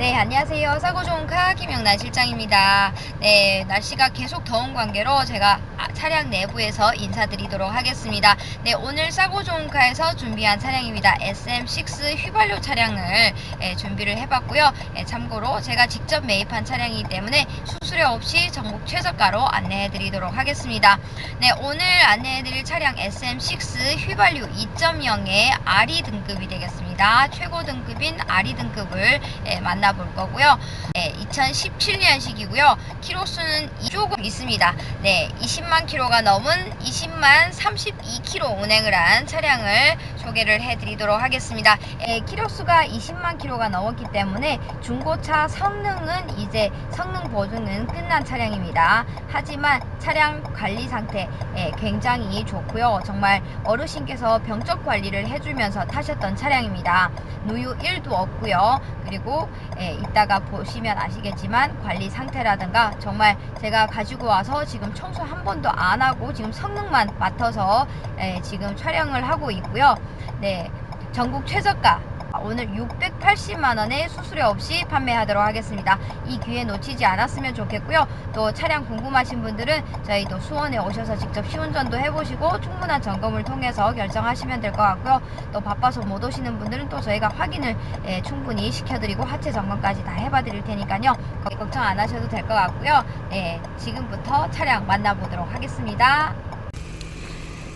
네, 안녕하세요. 사고 좋은 카 김영란 실장입니다. 네, 날씨가 계속 더운 관계로 제가 아, 차량 내부에서 인사드리도록 하겠습니다. 네, 오늘 사고 좋은 카에서 준비한 차량입니다. SM6 휘발유 차량을 예, 준비를 해봤고요. 예, 참고로 제가 직접 매입한 차량이기 때문에 수수료 없이 전국 최저가로 안내해드리도록 하겠습니다. 네, 오늘 안내해드릴 차량 SM6 휘발유 2.0의 RE 등급이 되겠습니다. 최고 등급인 RE 등급을 예, 만나볼 거고요. 예, 2017년식이고요. 키로수는 조금 있습니다. 네, 20만 킬로가 넘은 20만 32킬로 운행을 한 차량을 소개를 해드리도록 하겠습니다. 예, 키로수가 20만 킬로가 넘었기 때문에 중고차 성능은 이제 성능 보증은 끝난 차량입니다. 하지만 차량 관리 상태 예, 굉장히 좋고요. 정말 어르신께서 병적 관리를 해주면서 타셨던 차량입니다. 누유 1도 없고요. 그리고 예, 이따가 보시면 아시겠지만 관리 상태라든가 정말 제가 가지고 와서 지금 청소 한 번도 안 하고 지금 성능만 맡아서 예, 지금 촬영을 하고 있고요. 네, 전국 최저가 오늘 680만 원에 수수료 없이 판매하도록 하겠습니다. 이 기회 놓치지 않았으면 좋겠고요. 또 차량 궁금하신 분들은 저희 또 수원에 오셔서 직접 시운전도 해보시고 충분한 점검을 통해서 결정하시면 될 것 같고요. 또 바빠서 못 오시는 분들은 또 저희가 확인을 예, 충분히 시켜드리고 하체 점검까지 다 해봐드릴 테니까요. 걱정 안 하셔도 될 것 같고요. 네, 지금부터 차량 만나보도록 하겠습니다.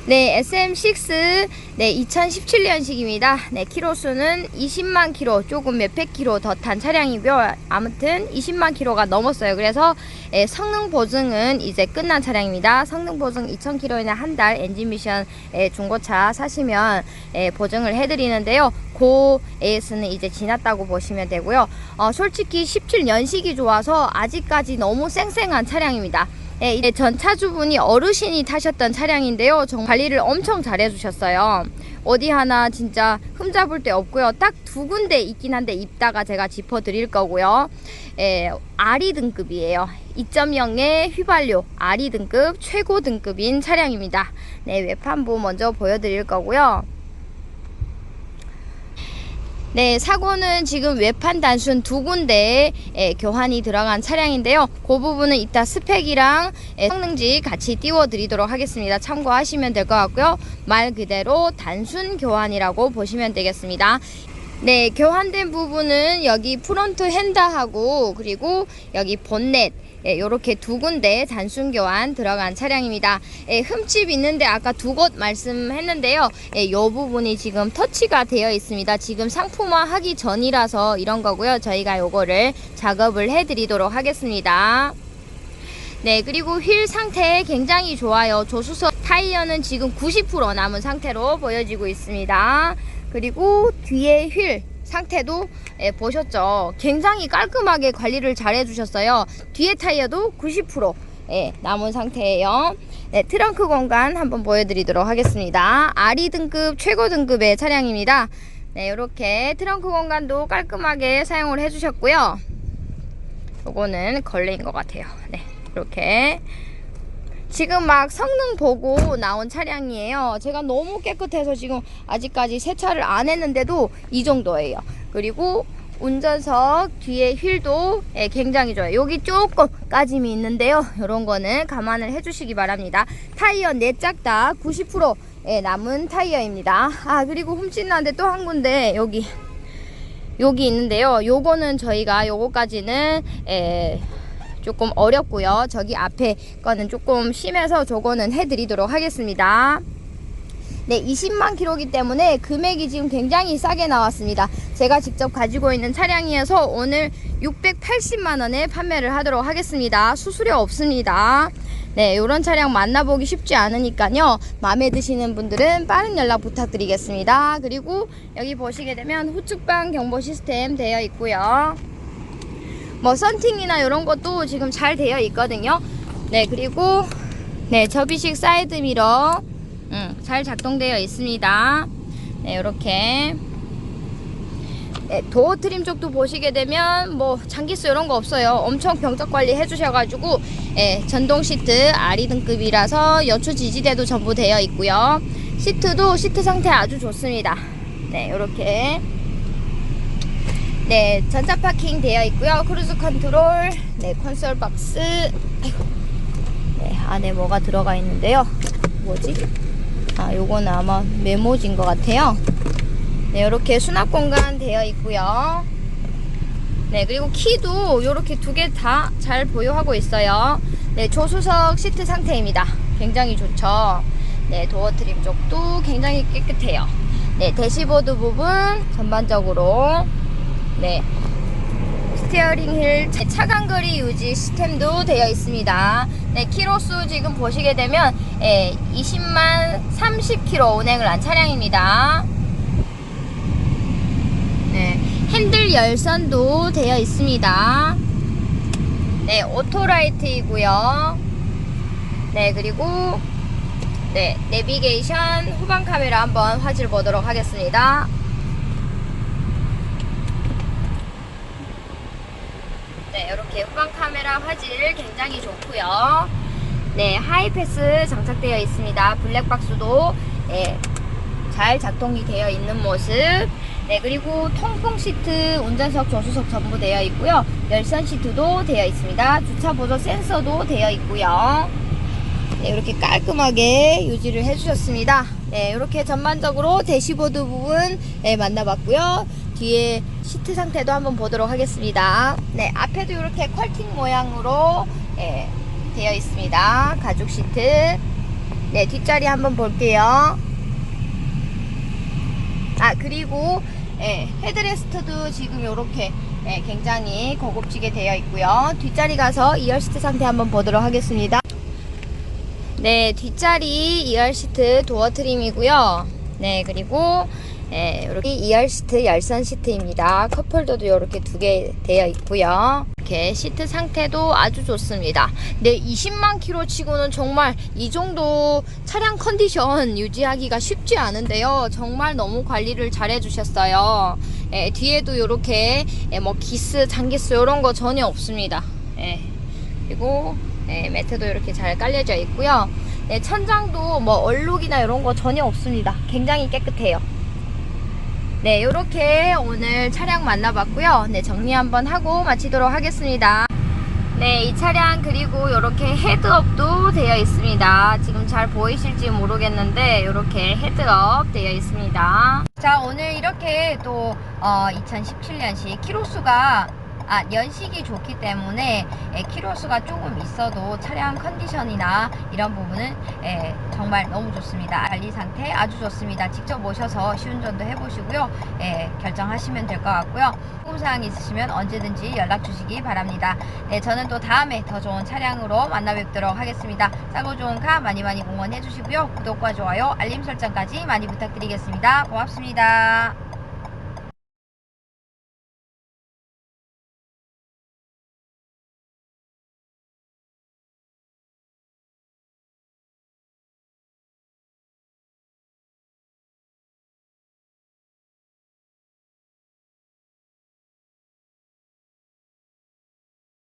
네, SM6 네, 2017년식입니다. 네, 키로수는 20만 키로, 조금 몇백 키로 더 탄 차량이고요. 아무튼 20만 키로가 넘었어요. 그래서 예, 성능 보증은 이제 끝난 차량입니다. 성능 보증 2,000 키로이나 한 달 엔진 미션 예, 중고차 사시면 예, 보증을 해드리는데요. 고 AS는 이제 지났다고 보시면 되고요. 어, 솔직히 17년식이 좋아서 아직까지 너무 쌩쌩한 차량입니다. 예, 전 차주분이 어르신이 타셨던 차량인데요. 정 관리를 엄청 잘 해주셨어요. 어디 하나 진짜 흠잡을 데 없고요. 딱 두 군데 있긴 한데 이따가 제가 짚어드릴 거고요. 예, RE 등급이에요. 2.0의 휘발유 RE 등급 최고 등급인 차량입니다. 네, 외판부 먼저 보여드릴 거고요. 네, 사고는 지금 외판 단순 두 군데에 예, 교환이 들어간 차량인데요. 그 부분은 이따 스펙이랑 예, 성능지 같이 띄워드리도록 하겠습니다. 참고하시면 될 것 같고요. 말 그대로 단순 교환이라고 보시면 되겠습니다. 네, 교환된 부분은 여기 프론트 핸다하고 그리고 여기 본넷 예, 요렇게 두 군데 단순 교환 들어간 차량입니다. 예, 흠집 있는데 아까 두 곳 말씀했는데요. 예, 요 부분이 지금 터치가 되어 있습니다. 지금 상품화 하기 전이라서 이런 거고요. 저희가 요거를 작업을 해드리도록 하겠습니다. 네, 그리고 휠 상태 굉장히 좋아요. 조수석 타이어는 지금 90% 남은 상태로 보여지고 있습니다. 그리고 뒤에 휠 상태도 예, 보셨죠? 굉장히 깔끔하게 관리를 잘 해주셨어요. 뒤에 타이어도 90% 예, 남은 상태예요. 네, 트렁크 공간 한번 보여드리도록 하겠습니다. RE 등급 최고 등급의 차량입니다. 네, 이렇게 트렁크 공간도 깔끔하게 사용을 해주셨고요. 요거는 걸레인 것 같아요. 네, 이렇게 지금 막 성능 보고 나온 차량이에요. 제가 너무 깨끗해서 지금 아직까지 세차를 안 했는데도 이 정도예요. 그리고 운전석 뒤에 휠도 예, 굉장히 좋아요. 여기 조금 까짐이 있는데요. 이런 거는 감안을 해주시기 바랍니다. 타이어 네짝다 90% 예, 남은 타이어입니다. 아 그리고 훔친 나는데 또 한 군데 여기 여기 있는데요. 요거는 저희가 요거까지는 에, 조금 어렵고요. 저기 앞에 거는 조금 심해서 저거는 해드리도록 하겠습니다. 네, 20만 킬로기 때문에 금액이 지금 굉장히 싸게 나왔습니다. 제가 직접 가지고 있는 차량이어서 오늘 680만 원에 판매를 하도록 하겠습니다. 수수료 없습니다. 네, 이런 차량 만나보기 쉽지 않으니까요. 마음에 드시는 분들은 빠른 연락 부탁드리겠습니다. 그리고 여기 보시게 되면 후측방 경보 시스템 되어 있고요. 뭐 썬팅이나 이런 것도 지금 잘 되어 있거든요. 네, 그리고 네, 접이식 사이드 미러 음, 잘 작동되어 있습니다. 네, 이렇게 네, 도어 트림 쪽도 보시게 되면 뭐 장기수 이런 거 없어요. 엄청 병적 관리 해주셔가지고 예, 전동 시트 아리 등급이라서 여추 지지대도 전부 되어 있고요. 시트도 시트 상태 아주 좋습니다. 네, 이렇게 네, 전자 파킹 되어 있고요. 크루즈 컨트롤, 네, 콘솔 박스. 네, 안에 뭐가 들어가 있는데요. 뭐지? 아, 요거는 아마 메모지인 것 같아요. 네, 이렇게 수납 공간 되어 있고요. 네, 그리고 키도 이렇게 두 개 다 잘 보유하고 있어요. 네, 조수석 시트 상태입니다. 굉장히 좋죠. 네, 도어 트림 쪽도 굉장히 깨끗해요. 네, 대시보드 부분 전반적으로 네, 스티어링 휠 차간 거리 유지 시스템도 되어 있습니다. 네, 키로수 지금 보시게 되면 예, 20만 30km 운행을 한 차량입니다. 네, 핸들 열선도 되어 있습니다. 네, 오토라이트이고요. 네, 그리고 네, 내비게이션 후방 카메라 한번 화질 보도록 하겠습니다. 네, 이렇게 후방 카메라 화질 굉장히 좋고요. 네, 하이패스 장착되어 있습니다. 블랙박스도 네, 잘 작동이 되어 있는 모습. 네, 그리고 통풍 시트, 운전석, 조수석 전부 되어 있고요. 열선 시트도 되어 있습니다. 주차 보조 센서도 되어 있고요. 네, 이렇게 깔끔하게 유지를 해주셨습니다. 네, 이렇게 전반적으로 대시보드 부분 네, 만나봤고요. 뒤에 시트 상태도 한번 보도록 하겠습니다. 네, 앞에도 이렇게 퀄팅 모양으로 네, 되어 있습니다. 가죽 시트. 네, 뒷자리 한번 볼게요. 아, 그리고 예, 헤드레스트도 지금 이렇게 예, 굉장히 고급지게 되어 있고요. 뒷자리 가서 2열 시트 상태 한번 보도록 하겠습니다. 네, 뒷자리 2열 시트 도어 트림이고요. 네, 그리고 예, 이렇게 2열 시트 열선 시트입니다. 컵홀더도 이렇게 두 개 되어 있고요. 이렇게 시트 상태도 아주 좋습니다. 네, 20만 킬로 치고는 정말 이 정도 차량 컨디션 유지하기가 쉽지 않은데요. 정말 너무 관리를 잘 해주셨어요. 예, 뒤에도 이렇게 예, 뭐 기스, 장기스 이런 거 전혀 없습니다. 예, 그리고 네, 매트도 이렇게 잘 깔려져 있고요. 네, 천장도 뭐 얼룩이나 이런 거 전혀 없습니다. 굉장히 깨끗해요. 네, 이렇게 오늘 차량 만나봤고요. 네, 정리 한번 하고 마치도록 하겠습니다. 네, 이 차량 그리고 이렇게 헤드업도 되어 있습니다. 지금 잘 보이실지 모르겠는데 이렇게 헤드업 되어 있습니다. 자, 오늘 이렇게 또 어, 2017년식 키로수가 아, 연식이 좋기 때문에 에, 키로수가 조금 있어도 차량 컨디션이나 이런 부분은 에, 정말 너무 좋습니다. 관리 상태 아주 좋습니다. 직접 모셔서 시운전도 해보시고요. 에, 결정하시면 될 것 같고요. 궁금사항 있으시면 언제든지 연락 주시기 바랍니다. 네, 저는 또 다음에 더 좋은 차량으로 만나 뵙도록 하겠습니다. 싸고 좋은 카 많이 많이 응원해 주시고요. 구독과 좋아요, 알림 설정까지 많이 부탁드리겠습니다. 고맙습니다.